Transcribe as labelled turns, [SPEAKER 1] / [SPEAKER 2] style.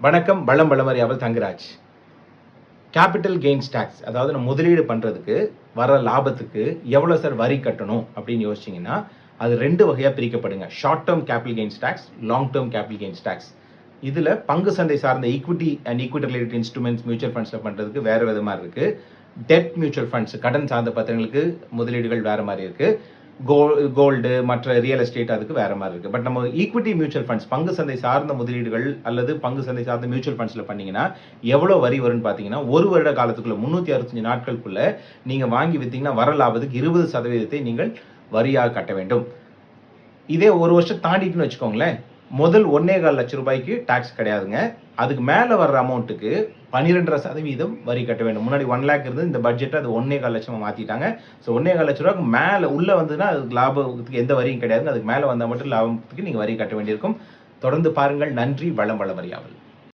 [SPEAKER 1] வணக்கம் பலம் பலமறியாமல் தங்கராஜ். கேபிட்டல் கெயின்ஸ் டேக்ஸ் அதாவது நம்ம முதலீடு பண்ணுறதுக்கு வர லாபத்துக்கு எவ்வளோ சார் வரி கட்டணும் அப்படின்னு யோசிச்சிங்கன்னா அது ரெண்டு வகையாக பிரிக்கப்படுங்க. Short term capital gains tax long term capital gains tax இதில் பங்கு சந்தை சார்ந்த equity and equity related instruments mutual ஃபண்ட்ஸில் பண்ணுறதுக்கு வேறு விதமாக இருக்குது டெட் மியூச்சுவல் ஃபண்ட்ஸ் கடன் சார்ந்த பத்திரங்களுக்கு முதலீடுகள் வேறு மாதிரி இருக்குது கோல்டு மற்ற ரியல் எஸ்டேட் அதுக்கு வேற மாதிரி இருக்கு. பட் நம்ம ஈக்விட்டி மியூச்சுவல் ஃபண்ட்ஸ் பங்கு சந்தை சார்ந்த முதலீடுகள் அல்லது பங்கு சந்தை சார்ந்த மியூச்சுவல் ஃபண்ட்ஸ்ல பண்ணீங்கன்னா எவ்வளவு வரி வரும்னு பாத்தீங்கன்னா ஒரு வருட காலத்துக்குள்ள முன்னூத்தி அறுபத்தஞ்சு நாட்களுக்குள்ள நீங்க வாங்கி வித்தீங்கன்னா வர லாபத்துக்கு இருபது சதவீதத்தை நீங்கள் வரியாக கட்ட வேண்டும். இதே ஒரு வருஷம் தாண்டிட்டுன்னு வச்சுக்கோங்களேன். முதல் ஒன்னே கால் லட்சம் ரூபாய்க்கு டாக்ஸ் கிடையாதுங்க. அதுக்கு மேலே வர்ற அமௌண்ட்டுக்கு பன்னிரெண்டரை சதவீதம் வரி கட்ட வேண்டும். முன்னாடி ஒன் லேக் இருந்து இந்த பட்ஜெட்டை அது ஒன்னே கால் லட்சமாக மாற்றிட்டாங்க ஸோ ஒன்னே கால் லட்ச ரூபாய்க்கு மேலே உள்ளே வந்ததுன்னா அதுக்கு லாபத்துக்கு எந்த வரியும் கிடையாதுங்க. அதுக்கு மேலே வந்தால் மட்டும் லாபத்துக்கு நீங்கள் வரி கட்ட வேண்டியிருக்கும். தொடர்ந்து பாருங்கள். நன்றி வளம் வளமறியாமல்